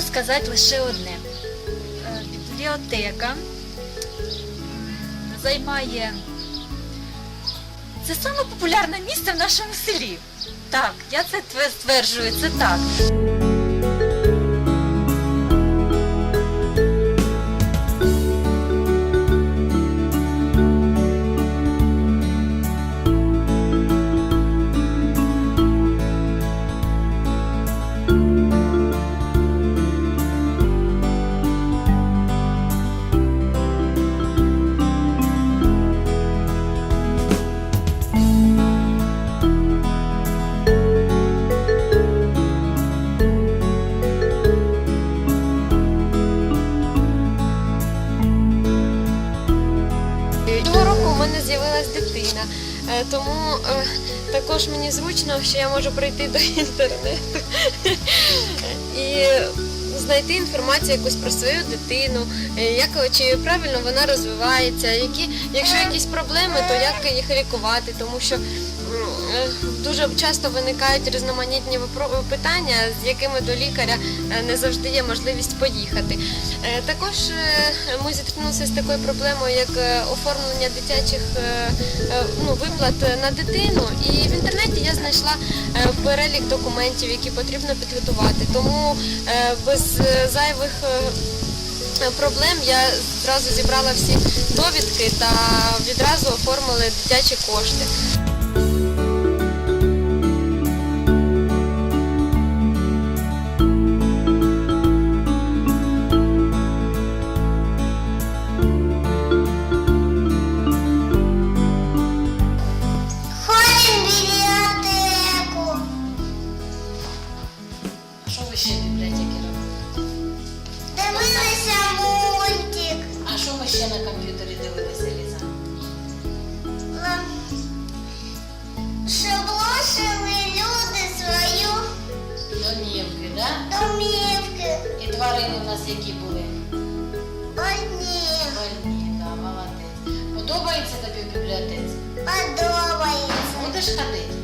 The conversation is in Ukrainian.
сказати лише одне. Е, Бібліотека займає це саме популярне місце в нашому селі. Так, я це стверджую, це так. Цього року у мене з'явилась дитина, е, тому е, також мені зручно, що я можу прийти до інтернету. І знайти інформацію якусь про свою дитину, е, як чи правильно вона розвивається, які, якщо якісь проблеми, то як їх лікувати, тому що дуже часто виникають різноманітні питання, з якими до лікаря е, не завжди є можливість поїхати. Е, Також е, ми зіткнулися з такою проблемою, як е, оформлення дитячих е, е, ну, виплат на дитину. І в інтернеті я знайшла е, перелік документів, які потрібно підготувати. Тому е, без е, зайвих е, проблем я зразу зібрала всі довідки та відразу оформили дитячі кошти. Ви ще в бібліотеці робите? Дивилися мультик. А що ви ще на комп'ютері дивилися, Ліза? Щоб лошили люди свою Домівки, да? домівки. І тварини у нас які були? Одні Больні, да, молодець. Подобається тобі в бібліотеці? подобається. Будеш ходити?